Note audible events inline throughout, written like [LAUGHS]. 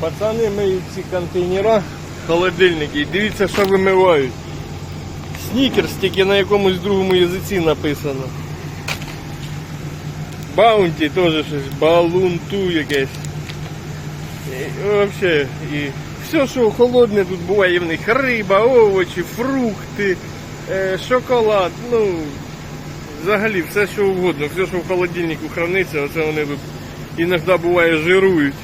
Пацани миють ці контейнера, холодильники, дивіться, що вимивають. Снікерс тільки на якомусь другому язиці написано. Баунті теж щось, балунту якесь. І, вообще, і все, що холодне тут буває в них риба, овочі, фрукти, е, шоколад, ну взагалі все що угодно, все, що в холодильнику храниться, оце вони тут іноді буває жирують.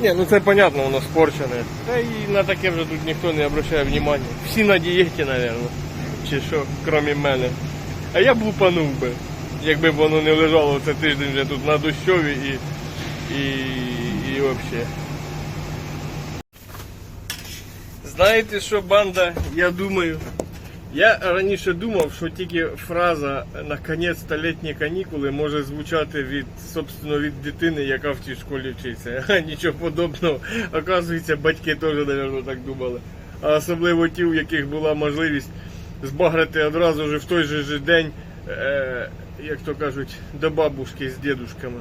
Ні, ну це понятно, воно спорчене. Та і на таке вже тут ніхто не обращає внимання. Всі на дієті, мабуть. Чи що, крім мене. А я б лупанув би, якби б воно не лежало це тиждень вже тут на дощові і, і, і взагалі. Знаєте що, банда, я думаю. Я раніше думав, що тільки фраза наконець-то літні канікули може звучати від, собственно, від дитини, яка в цій школі вчиться. [LAUGHS] Нічого подобного. Оказується, батьки теж, мабуть, так думали. А особливо ті, у яких була можливість збагрити одразу ж в той же ж день, е, як то кажуть, до бабушки з дідушками.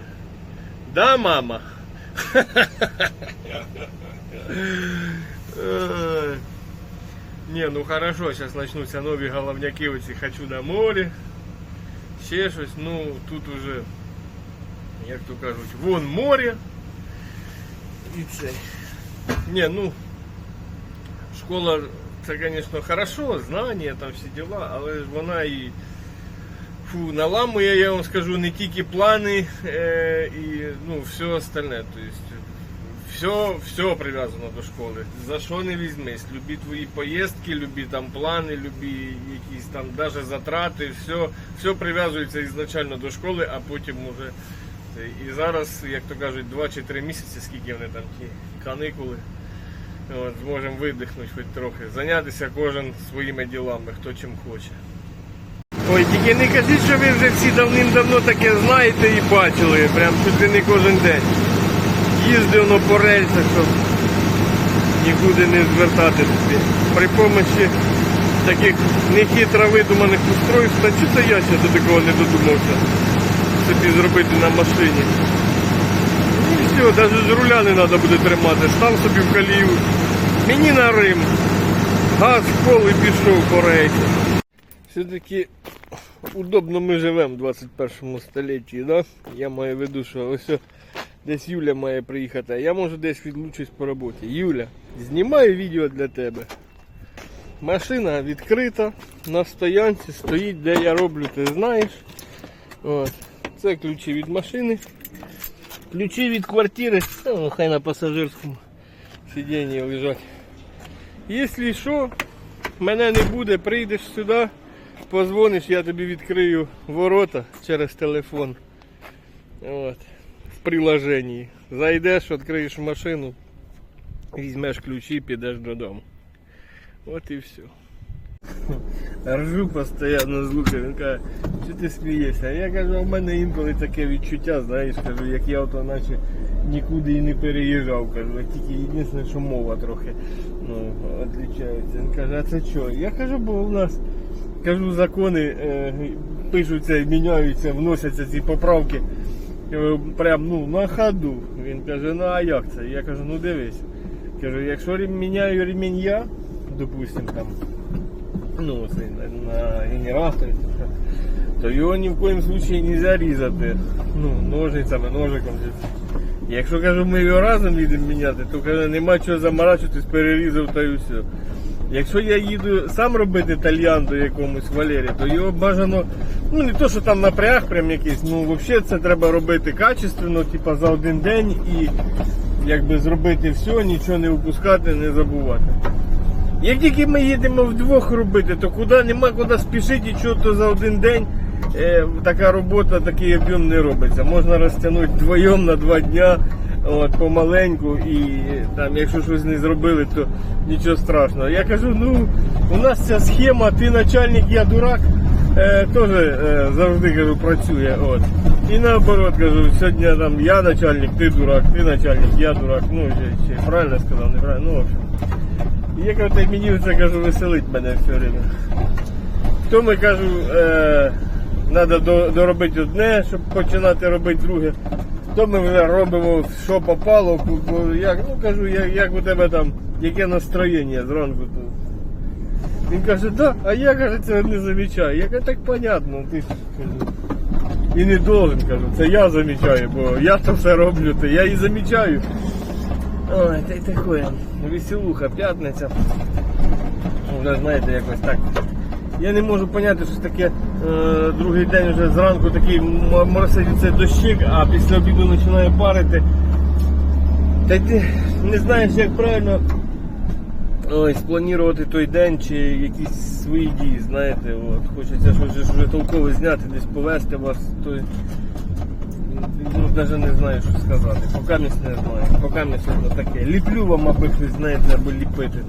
Да, мама? [LAUGHS] Ой. Не, ну хорошо, сейчас начнутся нові головняки, оці хочу на море. Ще щось, ну тут уже, як то кажуть, вон море. І це. Не, ну, школа, це, звісно, хорошо, знання, там всі діла, але ж вона і фу, наламує, я вам скажу, не тільки плани е, і ну, все остальне. То есть, все, все прив'язано до школи. За що не візьмись? Любі твої поїздки, любі там плани, любі якісь там даже затрати, все, все прив'язується ізначально до школи, а потім уже. І зараз, як то кажуть, 2 чи 3 місяці, скільки вони там ті каникули. От, зможемо видихнути хоч трохи. Зайнятися кожен своїми ділами, хто чим хоче. Ой, тільки не кажіть, що ви вже всі давним-давно таке знаєте і бачили, прям чуть не кожен день їздив воно по рельсах, щоб нікуди не звертати туди. При помощі таких нехитро видуманих устройств, та чи це я ще до такого не додумався собі зробити на машині. І все, навіть з руля не треба буде тримати, став собі в колію. Мені на Рим. Газ в і пішов по рейсу. Все-таки удобно ми живемо в 21 столітті, да? Я маю в виду, що ось десь Юля має приїхати, а я можу десь відлучусь по роботі. Юля, знімаю відео для тебе. Машина відкрита, на стоянці стоїть, де я роблю, ти знаєш. От. Це ключі від машини. Ключі від квартири, ну, хай на пасажирському сидінні лежать. Якщо що, мене не буде, прийдеш сюди, позвониш, я тобі відкрию ворота через телефон. От. В приложенні. Зайдеш, відкриєш машину, візьмеш ключі, підеш додому. От і все. Ржу постійно з Лукою, він каже, що ти смієшся? Я кажу, а в мене інколи таке відчуття, знаєш, кажу, як я ото наче нікуди і не переїжджав, кажу, а тільки єдине, що мова трохи ну, відрізняється. Він каже, а це що? Я кажу, бо у нас кажу, закони е, пишуться, міняються, вносяться ці поправки. Е, Прям ну, на ходу. Він каже, ну а як це? Я кажу, ну дивись. Кажу, якщо міняю ремінь я, допустим, там, ну, це на, генераторі, то, його ні в коїм случаї не можна. Ну, ножницями, ножиком. Якщо кажу, ми його разом їдемо міняти, то каже, нема чого заморачуватись, перерізав та й все. Якщо я їду сам робити тальян до якомусь Валері, то його бажано, ну не то, що там напряг прям якийсь, ну взагалі це треба робити качественно, типа за один день і якби зробити все, нічого не упускати, не забувати. Як тільки ми їдемо вдвох робити, то куди нема куди спішити, і чого то за один день е, така робота, такий об'єм не робиться. Можна розтягнути вдвоєм на два дня, от, помаленьку, і там, якщо щось не зробили, то нічого страшного. Я кажу, ну у нас ця схема, ти начальник, я дурак. Е, теж е, завжди кажу, працює. От. І наоборот кажу, сьогодні там я начальник, ти дурак, ти начальник, я дурак. Ну, чи, чи правильно сказав, неправильно. Ну, в общем. Я кажу, так мені це кажу, веселить мене все время. Тому кажу, е, треба доробити одне, щоб починати робити друге. То ми вже робимо, що попало, як, ну кажу, як, як у тебе там, яке настроєння зранку. То. Він каже, да, а я каже, цього не замічаю. Я кажу, так понятно, ти ж кажу. І не должен, кажу, це я замічаю, бо я то все роблю, то я і замічаю. Ой, та й таке. Веселуха, п'ятниця. Ну, Вже знаєте, якось так. Я не можу поняти, що таке е, другий день вже зранку такий м- мороситься дощик, а після обіду починає парити. Та й ти не знаєш, як правильно ой, спланувати той день чи якісь свої дії, знаєте, от, хочеться щось вже толково зняти, десь повезти вас, то ну, навіть не знаю, що сказати. Поки не знаю. Поки не щось таке. Ліплю вам, аби хтось знаєте, аби ліпити.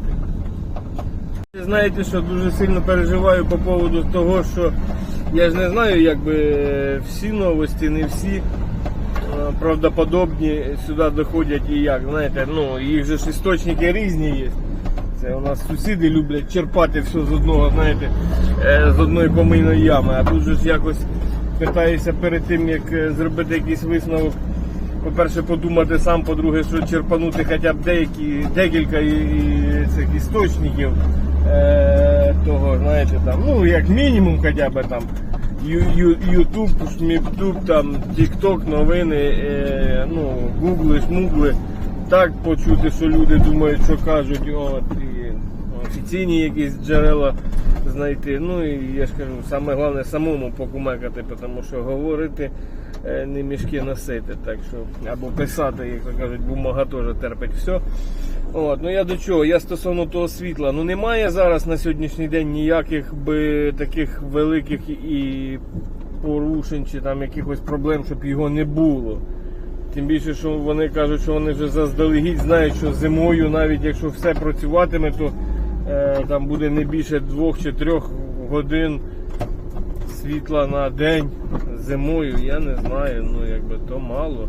Знаєте, що дуже сильно переживаю по поводу того, що я ж не знаю, якби е, всі новості, не всі е, правдоподобні сюди доходять і як. Знаєте, ну їх же ж істочники різні є. Це у нас сусіди люблять черпати все з одного, знаєте, е, з одної помийної ями. А тут же ж якось питаюся перед тим, як зробити якийсь висновок. По-перше, подумати сам, по-друге, що черпанути хоча б деякі, декілька і, і цих істочників е, того, знаєте, там, ну як мінімум хоча б там Ютуб, Шміптуб, там, Тікток, новини, е, ну, гугли, шмугли. Так почути, що люди думають, що кажуть, от, і офіційні якісь джерела знайти. Ну і я ж кажу, саме головне самому покумекати, тому що говорити не мішки носити. Так що, або писати, як то кажуть, бумага теж терпить все. От, ну я до чого? Я стосовно того світла. Ну немає зараз на сьогоднішній день ніяких би таких великих і порушень чи там якихось проблем, щоб його не було. Тим більше, що вони кажуть, що вони вже заздалегідь знають, що зимою, навіть якщо все працюватиме, то е, там буде не більше двох чи трьох годин світла на день зимою. Я не знаю, ну якби то мало.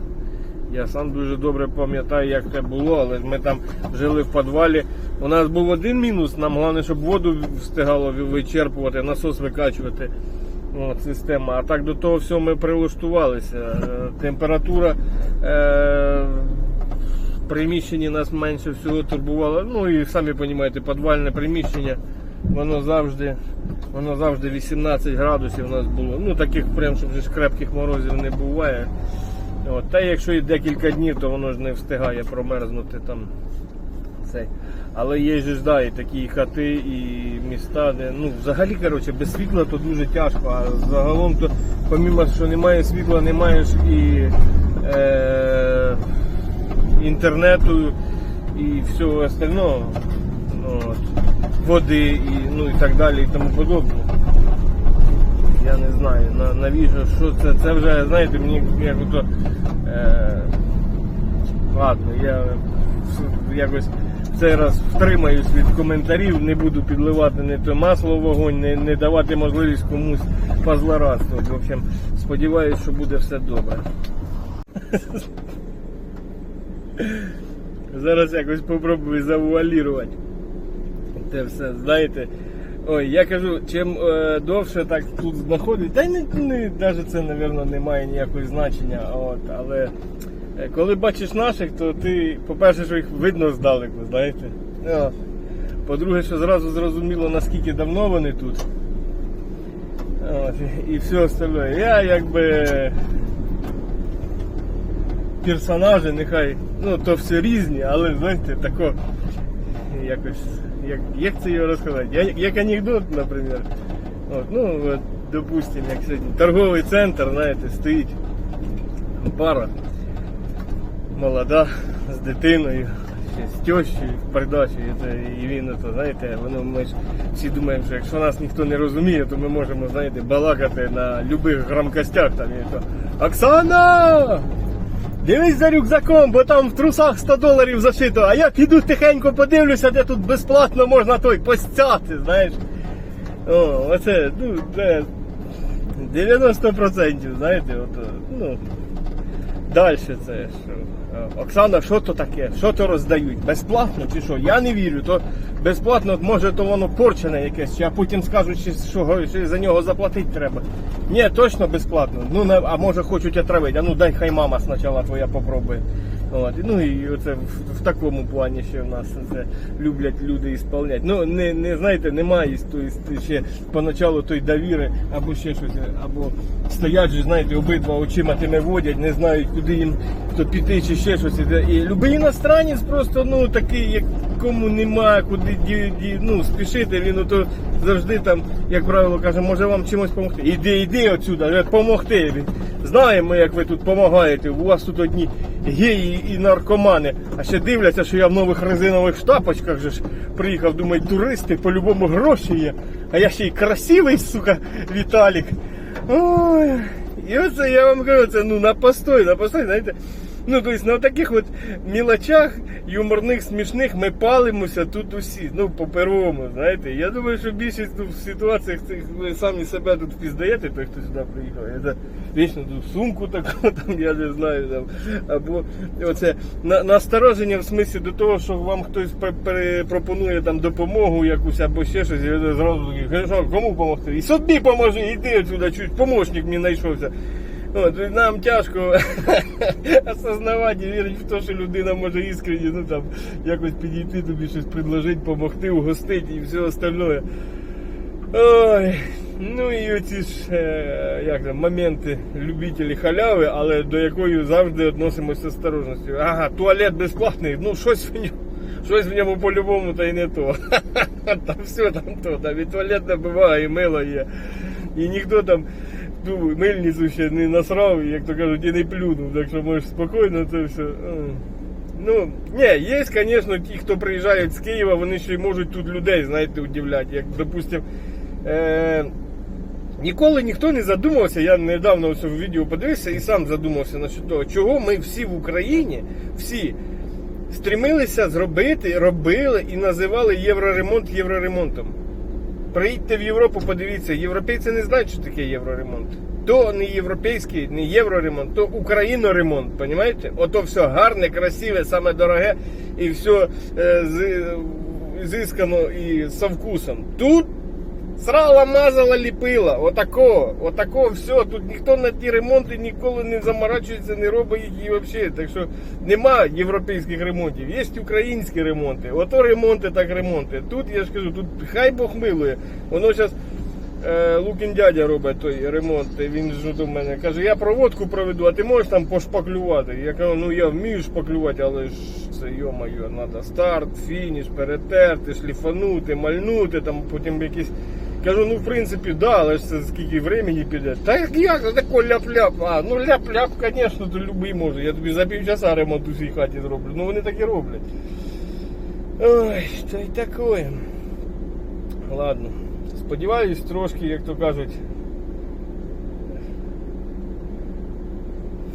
Я сам дуже добре пам'ятаю, як це було, але ми там жили в підвалі. У нас був один мінус, нам головне, щоб воду встигало вичерпувати, насос викачувати. От, система. А так до того всього ми прилаштувалися. Е, Температура е, в нас менше всього турбувала. Ну і самі розумієте, підвальне приміщення, воно завжди, воно завжди 18 градусів у нас було. Ну таких прям, щоб ж крепких морозів не буває. От, та якщо і декілька днів, то воно ж не встигає промерзнути там. Цей. Але є ж да, і такі хати, і міста, де ну взагалі коротше, без світла то дуже тяжко. А загалом то, помімо що немає світла, немає ж і е, інтернету і всього остального. Ну, от, води і, ну, і так далі і тому подобне. Я не знаю, на, навіщо, що це. Це вже, знаєте, мені як ото. Е, ладно, я якось в цей раз втримаюсь від коментарів, не буду підливати не то масло в вогонь, не, не давати можливість комусь позлорадствувати. В общем, сподіваюся, що буде все добре. [LAUGHS] Зараз якось попробую завуалірувати. Те все, знаєте. Ой, я кажу, чим е, довше так тут знаходить, та й не, не навіть це, мабуть, не має ніякого значення. От, але е, коли бачиш наших, то ти, по-перше, що їх видно здалеку, знаєте. По-друге, що зразу зрозуміло, наскільки давно вони тут. От, і все остальне. Я якби персонажі, нехай, ну то все різні, але знаєте, тако якось, як, як це його розказати? Я, як анекдот, наприклад. От, ну, от, допустим, як сьогодні торговий центр, знаєте, стоїть пара молода з дитиною, ще з тещою, в передачі, і, він, то, знаєте, воно ми ж всі думаємо, що якщо нас ніхто не розуміє, то ми можемо, знаєте, балакати на любих громкостях там і то. Оксана! Дивись за рюкзаком, бо там в трусах 100 доларів зашито, а я піду тихенько подивлюся, де тут безплатно можна той постяти, знаєш. О, оце, ну, де 90%, знаєте, от, ну, Далі це що? Е, Оксана, що то таке? Що то роздають? Безплатно чи що? Я не вірю. То безплатно, може, то воно порчене якесь, а потім скажуть, що, за нього заплатити треба. Ні, точно безплатно. Ну, а може хочуть отравити. А ну дай хай мама спочатку твоя попробує. От. Ну і оце в, в такому плані ще в нас це люблять люди ісполняти. Ну не, не знаєте, немає то есть, ще поначалу той довіри або ще щось, або стоять же, знаєте, обидва очима тими водять, не знають, куди їм то піти чи ще щось. І любий іностранець просто ну такий, як кому немає куди ді, ді, ну, спішити, він ото завжди там, як правило, каже, може вам чимось допомогти. Іди, іди отсюда, допомогти. Він знаємо, як ви тут допомагаєте. У вас тут одні геї і наркомани. А ще дивляться, що я в нових резинових штапочках же ж приїхав. Думають, туристи по-любому гроші є. А я ще й красивий, сука, Віталік. Ой. І оце я вам кажу, це ну на постой, на постой, знаєте. Ну, тобто на таких от мілочах юморних, смішних ми палимося тут усі, ну, по-первому, знаєте. Я думаю, що більшість ну, в ситуаціях цих ви самі себе тут впізнаєте, той, хто сюди приїхав. Я вічно тут сумку таку, [LAUGHS] там, я не знаю, там, або оце на, настороження в смислі до того, що вам хтось пр- пр- пропонує там допомогу якусь або ще щось, я зразу такий, «Що, кому допомогти? І собі поможи, іди отсюди, чуть помощник мені знайшовся. От, нам тяжко [LAUGHS] осознавати і вірити в те, що людина може іскренні ну, там, якось підійти тобі щось предложити, допомогти, угостити і все остальне. Ой, ну і оці ж е, як там, моменти любителі халяви, але до якої завжди відносимося з осторожністю. Ага, туалет безплатний, ну щось в ньому. Щось в ньому по-любому та й не то. [LAUGHS] Там все там то, там і туалетна буває, і мило є. І ніхто там ту мильницю ще не насрав, як то кажуть, і не плюнув. Так що можеш спокійно це все. Ну, ні, є, звісно, ті, хто приїжджають з Києва, вони ще й можуть тут людей, знаєте, удивляти. Як, допустим, е- ніколи ніхто не задумався, я недавно ось в відео подивився і сам задумався насчет того, чого ми всі в Україні, всі стремилися зробити, робили і називали євроремонт євроремонтом. Приїдьте в Європу, подивіться, європейці не знають, що таке євроремонт. То не європейський, не євроремонт, то україноремонт, понімаєте? Ото все гарне, красиве, саме дороге і все е, з, зискано і со вкусом. Тут срала, мазала, ліпила. Отако, отако все. Тут ніхто на ті ремонти ніколи не заморачується, не робить їх і взагалі. Так що нема європейських ремонтів, є українські ремонти. Ото ремонти, так ремонти. Тут я ж кажу, тут хай Бог милує. Воно зараз е, Лукін дядя робить той ремонт. Він ж до мене каже, я проводку проведу, а ти можеш там пошпаклювати. Я кажу, ну я вмію шпаклювати, але ж це йо-моє, треба старт, фініш, перетерти, шліфанути, мальнути, там потім якісь. Кажу, ну в принципі, да, але ж це скільки времени піде. Та як це таке ляп-ляп? А, ну ляп-ляп, звісно, то любий може. Я тобі за півчаса ремонт у цій хаті зроблю. Ну вони так і роблять. Ой, та й таке. Ладно. Сподіваюсь, трошки, як то кажуть,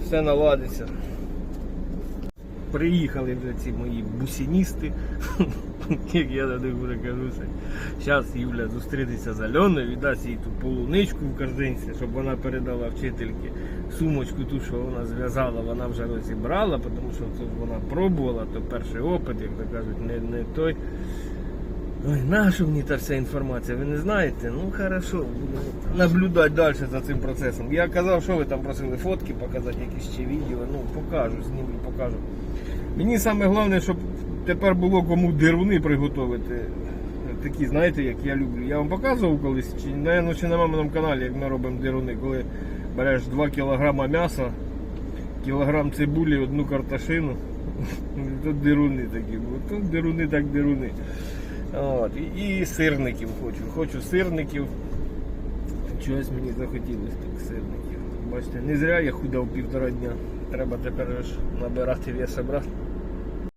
все наладиться. Приїхали вже ці мої бусіністи, [LAUGHS] як я на них вже кажу. Зараз Юля зустрітиться з Альоною, віддасть їй ту полуничку в корзинці, щоб вона передала вчительці сумочку, ту, що вона зв'язала, вона вже розібрала, тому що вона пробувала, то перший опит, як то кажуть, не, не той. Ой, наша мені та вся інформація, ви не знаєте? Ну хорошо, буду наблюдати далі за цим процесом. Я казав, що ви там просили фотки показати, якісь ще відео, ну покажу, зніму, покажу. Мені саме головне, щоб тепер було кому дируни приготувати. Такі, знаєте, як я люблю. Я вам показував колись, чи, наверно, чи на маминому каналі, як ми робимо дируни, коли береш 2 кг м'яса, кілограм цибулі, одну карташину. [LAUGHS] Тут дируни такі, бо тут дируни так дируни. От, і, сирників хочу. Хочу сирників. Чогось мені захотілося так сирників. Бачите, не зря я худав півтора дня. Треба тепер ж набирати вес обратно.